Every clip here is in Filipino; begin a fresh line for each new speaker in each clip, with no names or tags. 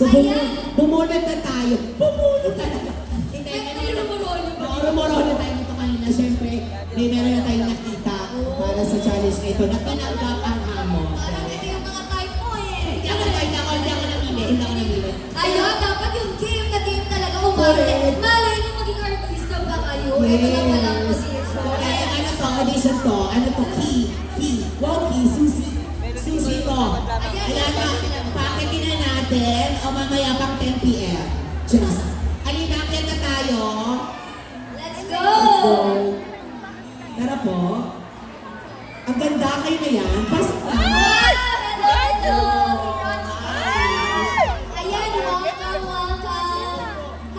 So, bumu
Ayan.
bumunod na tayo. Bumunod talaga. Hindi,
Ay, ay,
meron.
rumorolo ba?
Oo, rumorolo na tayo dito kanina. Siyempre, may meron na tayong nakita para sa challenge na ito. Natanggap ang amo.
Parang ito yung mga type mo eh.
Hindi ako, hindi ako, hindi ako namili. Hindi ako namili.
Ayun, dapat yung game na game talaga umarte.
Correct.
Malay niyo maging artista ba kayo? Ito na pala ang position.
Eh, ano to, audition to, ano to, key, key, wow, key, susi, susi to. Ayan na, pakitin na natin, o mamaya pang 10 p.m. Just, alina, akyat na tayo.
Let's go!
Go. Tara po. Ang ganda kayo na yan. Pasok na.
Wow! Eduardo! Ayan, welcome, welcome.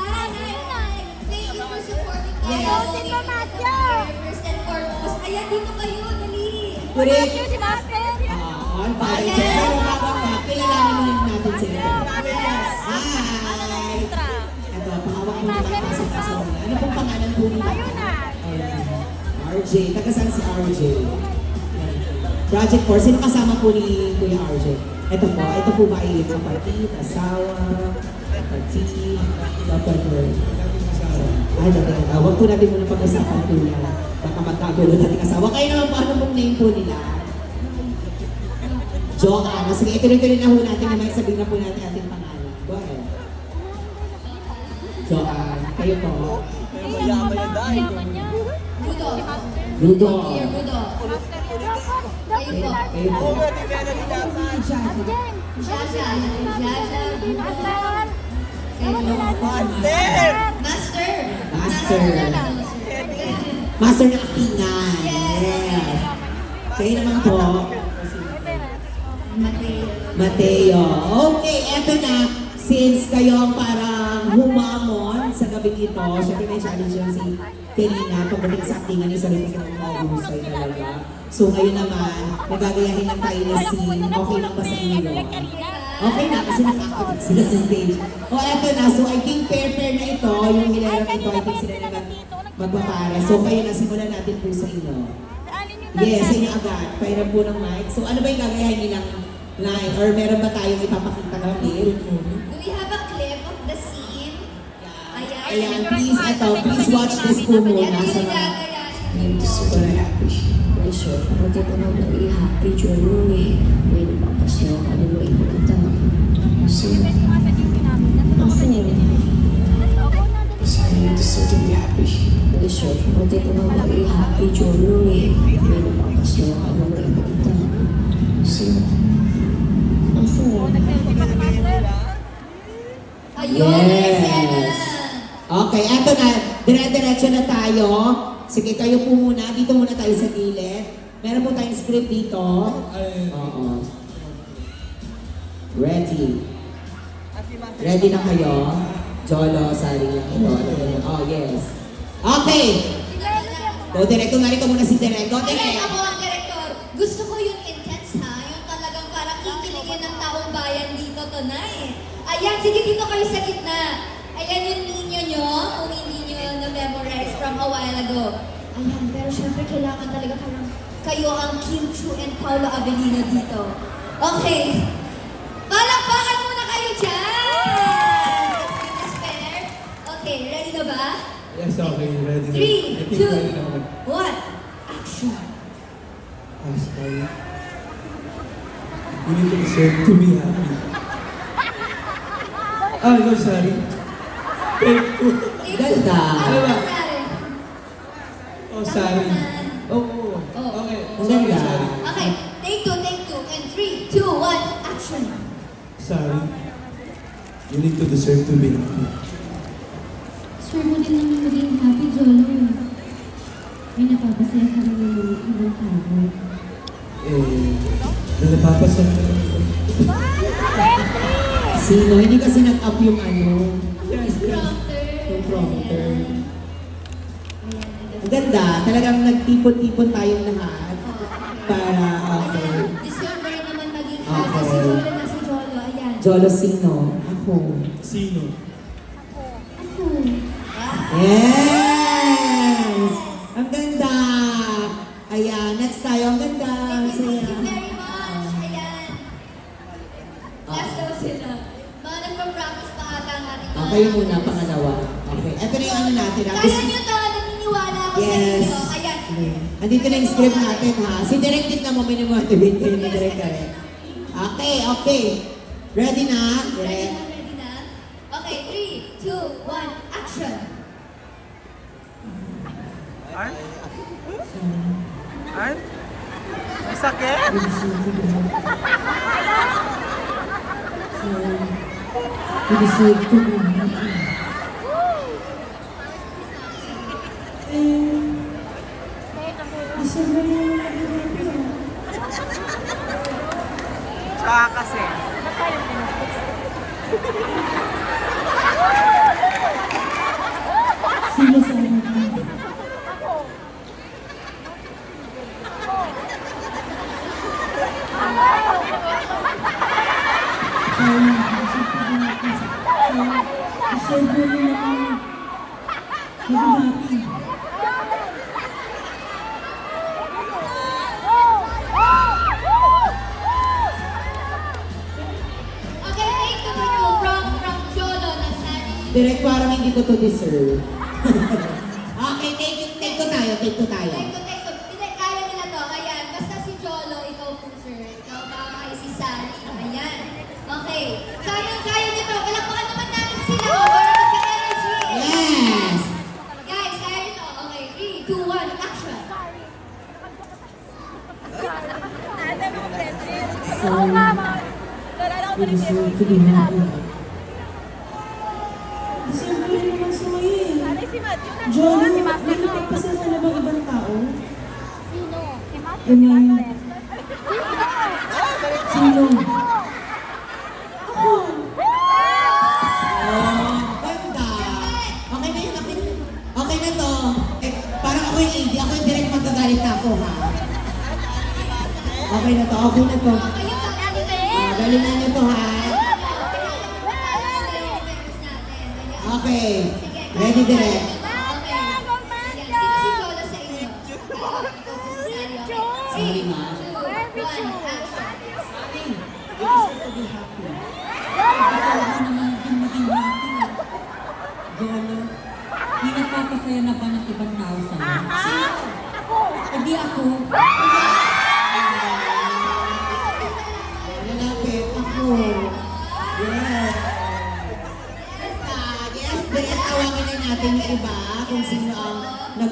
Hi, hi, hi. Thank you for supporting us.
Yes.
First and foremost. Ayan, dito kayo, dali.
Correct.
si Master.
Ah, on. Pero natin sila. Hi! Ito, pahawak mo naman ang pasok-pasok nila. Ano pong pangalan po nila?
Na.
RJ. Taga saan si RJ? Project 4. Sino kasama po ni Kuya RJ? Ito po. Ito po ba ay kapatid, asawa, kapatid, kapatid. Ay, dati. Uh, huwag po natin muna pag-usapan po yan. Baka magkagulo natin asawa. Kayo naman po, ano pong name po nila? Joanna. Sige, ituloy-tuloy na ho natin na may sabihin na po natin ating pangalan. Go ahead. Joanna. Kayo po.
Yaman yan dahil.
Ludo.
Here, Budo. Kayo po.
Kayo po.
Na?
Jaja. Jaja, po.
Master!
Master.
Master.
Master.
Actingan.
Yes.
Yes. Kayo naman po.
Mateo.
Okay, eto na. Since kayo ang parang humamon sa gabi ito, syempre may challenge yung si Kelina pagdating sa actingan ni Sarita sa mga mahusay talaga. So ngayon naman, nagagayahin lang tayo na scene. Okay lang ba sa inyo? Okay na, kasi nakakapit sila sa stage. O eto na, so I think pair-pair na ito, yung hilarap ito, I think sila naman magpapare. So kayo na, simulan natin po sa inyo. Yes, sa inyo agad. Pairam po ng mic. So ano ba yung gagayahin nilang line? Or meron ba tayong ipapakita ng reel?
Do we have a clip of the scene? Ayan.
Ayan, please, ito, please watch this po muna. Sa mga...
I'm just so happy. Presyo, pati ko na mag-i-happy Diyon mo eh. May napapasyaw ka na mo ipagkita. Sino?
I deserve to be happy.
Presyo, pati ko na mag-i-happy Diyon mo eh.
Okay, eto na. Dire-diretso na tayo. Sige, kayo po muna. Dito muna tayo sa gilid. Meron po tayong script dito. Oo. Ready. Ready na kayo? Jolo, ano yun? Oh, yes. Okay. Go, Direk. Kumari ko muna si Direk. Go,
Ayan,
Direk.
ako ang director. Gusto ko yung intense ha, yung talagang parang kikiligin ng taong bayan dito tonight. Ayan, sige dito kayo sa gitna. Ayan yung ninyo nyo, kung hindi nyo na-memorize from a while ago. Ayan, pero syempre kailangan talaga parang kayo ang Kim Chu and Paolo Avellino dito. Okay. Palakpakan muna kayo dyan! Pair. Okay, ready na ba?
Yes, okay. Ready na.
Three,
I think
two,
ready na ako.
one, action!
I'm sorry. You need to deserve to be happy. Ah, no, sorry.
Ganda.
Ano nangyari?
Oh, sorry. Oh, oh.
Oh.
Okay.
Ang
Sorry,
ganda.
sorry.
Okay, take two, take two, and three, two, one, action!
Sorry. You need to deserve to be happy.
Sure mo din naman maging happy, Jolo. May napapasaya ka rin ng mga ibang tao.
Eh, nalapapasan ka lang ako.
Sino? Hindi kasi nag-up yung ano.
Prompter.
Yung prompter.
Ayan.
Ang ganda. Talagang nagtipon-tipon tayong lahat. Para, okay.
Ayan, December naman maging happy. Si
Okay.
Jolo na si Jolo, ayan.
Jolo sino? Ako.
Sino?
Ako.
Yes! Ang ganda! Ayan, next tayo. Ang ganda.
Thank you, thank you very much. Ayan. Last daw sila. Mga nagpa natin.
Ah, kayo muna, pangalawa. Okay. Ito na yung ano natin. ah.
Kaya nyo to, naniniwala ako sa
Yes.
inyo. Ayan.
Andito na yung script natin ha. Si Direk din na mo minimotivate kayo ni Direk Karen. Okay, okay. Ready na?
Ready
Direk?
na, ready na? Okay, 3, 2, 1, action!
Arn? Arn? May sakit?
Deserve ko
Direk, parang hindi ko to deserve. okay, take it, take ko tayo, take ko tayo.
Take to, take to. Hindi, kaya nila to. Ayan, basta si Jolo, ikaw po, sir. Ikaw ba kay si Sally? Ayan. Okay. Kaya, kaya nyo to. Palakpakan naman natin sila. oh, Para magka-energy.
Yes!
Guys, kaya nyo to. Okay, 3, 2, 1, action!
Deserve ko din happy. Deserve Johnny, may nakapasal ka na bang ibang tao? Ganyan. Sino? Ako.
Oh, ganda. Okay na yun, okay na yun. Okay na to. Eh, parang ako yung hindi, ako yung direct magagalit na ako ha. Okay na to, okay na to. Ah, galingan to ha. Okay. Ready direct.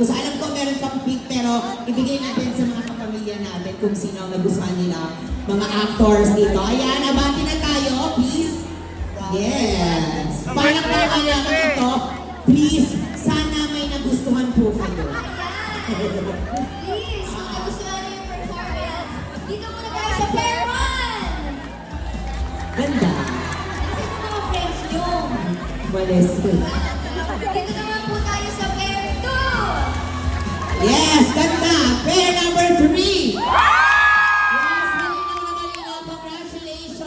Nagustuhan. Alam ko meron pang pick pero ibigay natin sa mga kapamilya natin kung sino ang nagustuhan nila. Mga actors dito. Ayan, abati na tayo. Please. Yes. Parang naman naman ito. Please, sana may nagustuhan po kayo.
Please, kung nagustuhan niyo yung performance, dito muna tayo sa one!
Ganda.
Kasi mga friends niyo.
Walis.
Dito
Yes, ganda. Pair number three. Yes, malinaw na malinaw. Congratulations.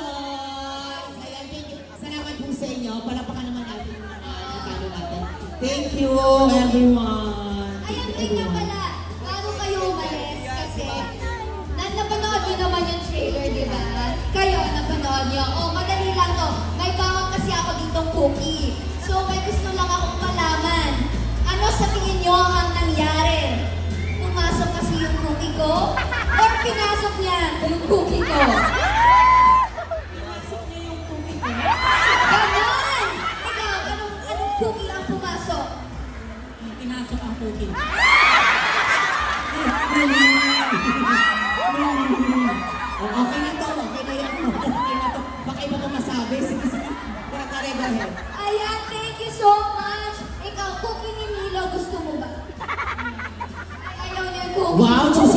Ayan, thank you. Salamat po sa inyo. Palapakan naman natin yung mga natalo natin. Thank you, everyone.
Nga
everyone.
pala. Bago kayo umalis, kasi na napanood niyo naman yung trailer, di ba? Kayo, napanood niyo. O, madali lang to. May bawang kasi ako ditong cookie. So, may gusto lang akong malaman. Ano sa tingin niyo ang nangyari? Pumasok kasi yung cookie ko? Or pinasok niya yung cookie ko? Ganon! Ikaw, anong, anong cookie ang pumasok?
Pinasok ang cookie.
Oh, okay na to. Okay na yan. Okay na to. Baka iba pa masabi. Sige, sige. Kare, go ahead.
Ayan, thank you so much. Ikaw, cookie ni Milo, gusto mo ba? Ayaw niya cookie.
Wow.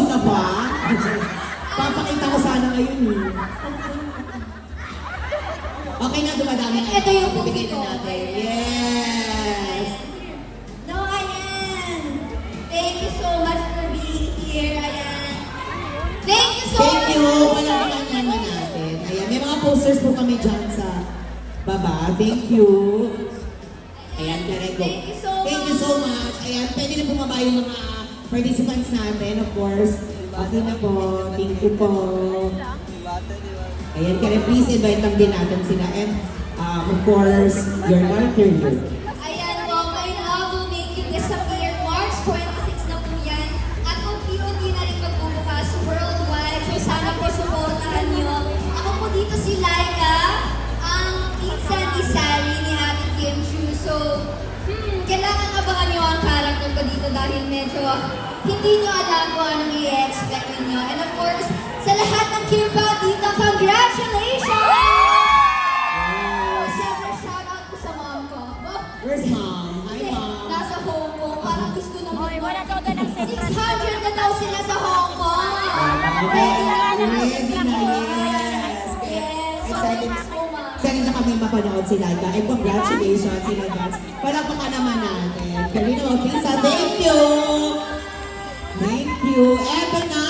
Papakita ko sana ngayon eh. Okay na, dumadami na.
Ito yung
na
ko.
natin. Yes.
No, ayan. Thank you so much for being here. Ayan. Thank you so
Thank
much.
you. Walang naman natin. Ayan, may mga posters po kami dyan sa baba. Thank you. Ayan, go.
Thank you so
Thank you so much. Ayan, pwede na bumaba yung mga participants natin, of course. Okay na po. Thank you po. Ayan, kaya please invite lang din natin sila. And um, of course, your career.
Ayan ko dito dahil medyo hindi nyo alam kung anong i-expect ninyo. And of course, sa lahat ng Kim Pao dito, congratulations! Siyempre, shoutout ko sa mom ko.
Where's mom? Hi, mom.
nasa Hong Kong, parang gusto na mag- 600 na daw sila sa Hong Kong. Ready na
Ready
kami.
na, yes.
Yes,
Excited.
thanks so much.
Excited na kami mapanood si Laika. And congratulations in advance. Palakpakan naman Karina Bautista, thank you! Thank you. Eto na